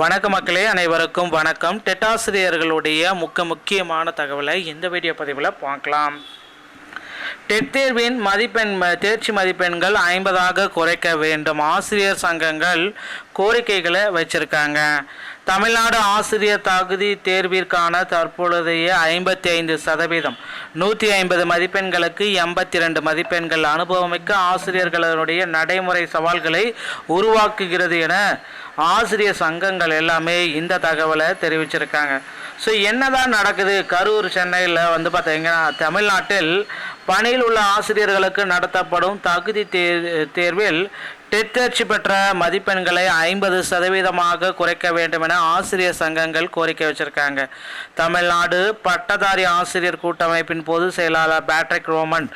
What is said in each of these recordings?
வணக்க மக்களே அனைவருக்கும் வணக்கம். டெட்டாசிரியர்களுடைய முக்க முக்கியமான தகவலை இந்த வீடியோ பதிவில் பார்க்கலாம். டெட் தேர்வின் மதிப்பெண் தேர்ச்சி மதிப்பெண்கள் ஐம்பதாக குறைக்க வேண்டும். ஆசிரியர் சங்கங்கள் கோரிக்கைகளை வச்சிருக்காங்க. தமிழ்நாடு ஆசிரியர் தகுதி தேர்விற்கான தற்பொழுதைய ஐம்பத்தி ஐந்து சதவீதம். நூற்றி ஐம்பது மதிப்பெண்களுக்கு எண்பத்தி ரெண்டு மதிப்பெண்கள் அனுபவமிக்க ஆசிரியர்களுடைய நடைமுறை சவால்களை உருவாக்குகிறது என ஆசிரியர் சங்கங்கள் எல்லாமே இந்த தகவலை தெரிவிச்சிருக்காங்க. ஸோ என்னதான் நடக்குது? கரூர் சென்னையில் வந்து பார்த்தீங்கன்னா தமிழ்நாட்டில் பணியில் உள்ள ஆசிரியர்களுக்கு நடத்தப்படும் தகுதி தேர் தேர்வில் டெட் தேர்ச்சி பெற்ற மதிப்பெண்களை ஐம்பது சதவீதமாக குறைக்க வேண்டும் என ஆசிரியர் சங்கங்கள் கோரிக்கை வச்சிருக்காங்க. தமிழ்நாடு பட்டதாரி ஆசிரியர் கூட்டமைப்பின் பொதுச் செயலாளர் பேட்ரிக் ரோமன்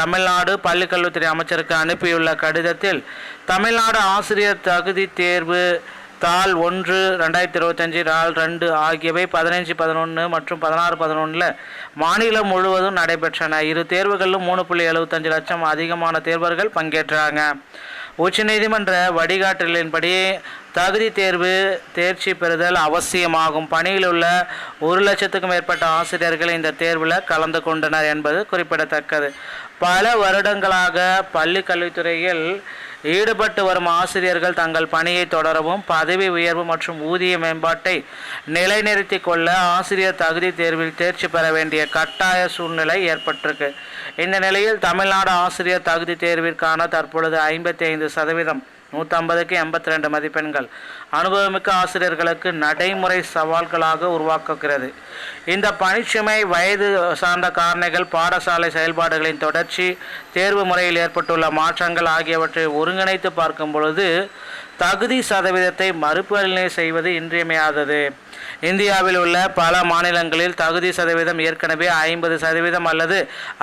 தமிழ்நாடு பள்ளிக்கல்வித்துறை அமைச்சருக்கு அனுப்பியுள்ள கடிதத்தில் தமிழ்நாடு ஆசிரியர் தகுதி தேர்வு தாள் ஒன்று ரெண்டாயிரத்தி இருபத்தஞ்சி தாள் ரெண்டு ஆகியவை பதினஞ்சு பதினொன்று மற்றும் பதினாறு பதினொன்றில் மாநிலம் முழுவதும் நடைபெற்றன. இரு தேர்வுகளிலும் மூணு புள்ளி எழுபத்தஞ்சு லட்சம் அதிகமான தேர்வர்கள் பங்கேற்றாங்க. உச்சநீதிமன்ற வழிகாட்டலின்படி தகுதி தேர்வு தேர்ச்சி பெறுதல் அவசியமாகும். பணியில் உள்ள ஒரு லட்சத்துக்கும் மேற்பட்ட ஆசிரியர்கள் இந்த தேர்வில் கலந்து கொண்டனர் என்பது குறிப்பிடத்தக்கது. பல வருடங்களாக பள்ளி கல்வித்துறையில் ஈடுபட்டு வரும் ஆசிரியர்கள் தங்கள் பணியை தொடரவும் பதவி உயர்வு மற்றும் ஊதிய மேம்பாட்டை நிலைநிறுத்தி கொள்ள ஆசிரியர் தகுதி தேர்வில் தேர்ச்சி பெற வேண்டிய கட்டாய சூழ்நிலை ஏற்பட்டிருக்கு. இந்த நிலையில் தமிழ்நாடு ஆசிரியர் தகுதி தேர்விற்கான தற்பொழுது ஐம்பத்தி ஐந்து சதவீதம் நூற்றம்பதுக்கு எண்பத்தி ரெண்டு மதிப்பெண்கள். அனுபவமிக்க ஆசிரியர்களுக்கு நடைமுறை சவால்களாக உருவாக்குகிறது. இந்த பணிச்சுமை வயது சார்ந்த காரணிகள் பாடசாலை செயல்பாடுகளின் தொடர்ச்சி தேர்வு முறையில் ஏற்பட்டுள்ள மாற்றங்கள் ஆகியவற்றை ஒருங்கிணைத்து பார்க்கும் பொழுது தகுதி சதவீதத்தை மறுபரிசீலனை செய்வது இன்றியமையாதது. இந்தியாவில் உள்ள பல மாநிலங்களில் தகுதி சதவீதம் ஏற்கனவே ஐம்பது சதவீதம் அல்லது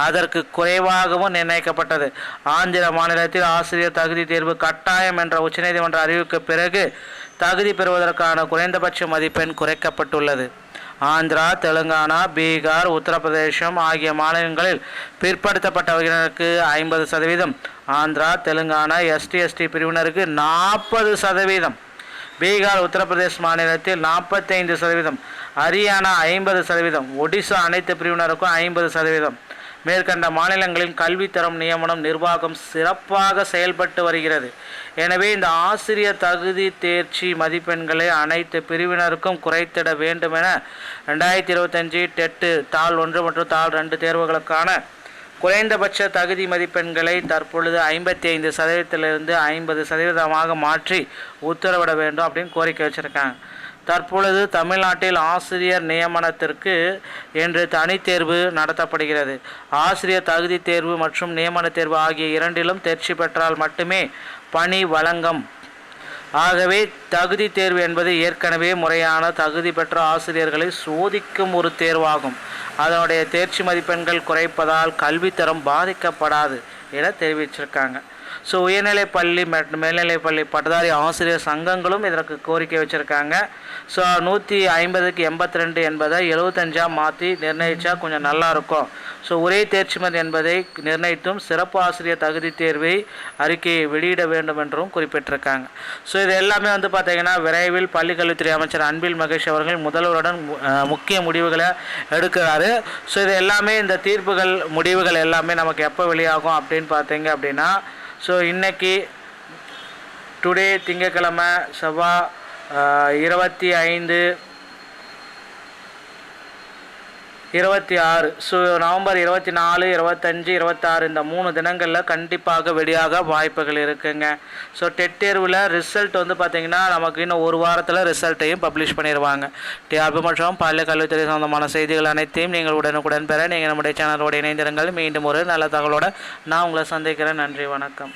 அதற்கு குறைவாகவும் நிர்ணயிக்கப்பட்டது. ஆந்திர மாநிலத்தில் ஆசிரியர் தகுதி தேர்வு கட்டாயம் என்ற உச்சநீதிமன்ற அறிவுக்கு பிறகு தகுதி பெறுவதற்கான குறைந்தபட்ச மதிப்பெண் குறைக்கப்பட்டுள்ளது. ஆந்திரா தெலுங்கானா பீகார் உத்தரப்பிரதேசம் ஆகிய மாநிலங்களில் பிற்படுத்தப்பட்டவர்களுக்கு ஐம்பது சதவீதம் ஆந்திரா தெலுங்கானா எஸ்டி எஸ்டி பிரிவினருக்கு நாற்பது சதவீதம். பீகார் உத்தரப்பிரதேஷ் மாநிலத்தில் நாற்பத்தைந்து சதவீதம் ஹரியானா ஐம்பது சதவீதம் ஒடிசா அனைத்து பிரிவினருக்கும் ஐம்பது சதவீதம். மேற்கண்ட மாநிலங்களின் கல்வித்தரம் நியமனம் நிர்வாகம் சிறப்பாக செயல்பட்டு வருகிறது. எனவே இந்த ஆசிரியர் தகுதி தேர்ச்சி மதிப்பெண்களை அனைத்து பிரிவினருக்கும் குறைத்திட வேண்டும் என ரெண்டாயிரத்தி இருபத்தஞ்சி டெட்டு தாள் ஒன்று மற்றும் தாள் ரெண்டு தேர்வுகளுக்கான குறைந்தபட்ச தகுதி மதிப்பெண்களை தற்பொழுது ஐம்பத்தி ஐந்து சதவீதத்திலிருந்து ஐம்பது சதவீதமாக மாற்றி உத்தரவிட வேண்டும் அப்படின்னு கோரிக்கை வச்சுருக்காங்க. தற்பொழுது தமிழ்நாட்டில் ஆசிரியர் நியமனத்திற்கு என்று தனித்தேர்வு நடத்தப்படுகிறது. ஆசிரியர் தகுதி தேர்வு மற்றும் நியமன தேர்வு ஆகிய இரண்டிலும் தேர்ச்சி பெற்றால் மட்டுமே பணி வழங்கம். ஆகவே தகுதி தேர்வு என்பது ஏற்கனவே முறையான தகுதி பெற்ற ஆசிரியர்களை சோதிக்கும் ஒரு தேர்வாகும். அதனுடைய தேர்ச்சி மதிப்பெண்கள் குறைப்பதால் கல்வித்தரம் பாதிக்கப்படாது என தெரிவிச்சிருக்காங்க. ஸோ உயர்நிலை பள்ளி மற்றும் மேல்நிலை பள்ளி பட்டதாரி ஆசிரியர் சங்கங்களும் இதற்கு கோரிக்கை வச்சுருக்காங்க. ஸோ நூற்றி ஐம்பதுக்கு எண்பத்தி ரெண்டு என்பதை எழுபத்தஞ்சாக மாற்றி நிர்ணயித்தா கொஞ்சம் நல்லாயிருக்கும் ஸோ ஒரே தேர்ச்சி மதி என்பதை நிர்ணயித்தும் சிறப்பு ஆசிரியர் தகுதி தேர்வை அறிக்கையை வெளியிட வேண்டும் என்றும் குறிப்பிட்டிருக்காங்க. ஸோ இது எல்லாமே வந்து பார்த்திங்கன்னா விரைவில் பள்ளிக்கல்வித்துறை அமைச்சர் அன்பில் மகேஷ் அவர்கள் முதல்வருடன் மு- முக்கிய முடிவுகளை எடுக்கிறாரு. ஸோ இது எல்லாமே இந்த தீர்ப்புகள் முடிவுகள் எல்லாமே நமக்கு எப்போ வெளியாகும் அப்படின்னு பார்த்தீங்க அப்படின்னா ஸோ இன்றைக்கி டுடே திங்கட்கிழமை செவ்வாய் இருபத்தி ஐந்து இருபத்தி ஆறு ஸோ நவம்பர் இருபத்தி நாலு இருபத்தஞ்சி இருபத்தாறு இந்த மூணு தினங்களில் கண்டிப்பாக வெளியாக வாய்ப்புகள் இருக்குங்க. ஸோ டெட் தேர்வில் ரிசல்ட் வந்து பார்த்திங்கன்னா நமக்கு இன்னும் ஒரு வாரத்தில் ரிசல்ட்டையும் பப்ளிஷ் பண்ணிடுவாங்க டிஆர்பி மற்றும் பள்ளி கல்வித்துறை சொந்தமான செய்திகள் அனைத்தையும் நீங்கள் உடனுக்குடன் பெற நீங்கள் நம்முடைய சேனலோடு இணைந்திருங்கள். மீண்டும் ஒரு நல்ல தகவலோடு நான் உங்களை சந்திக்கிறேன். நன்றி வணக்கம்.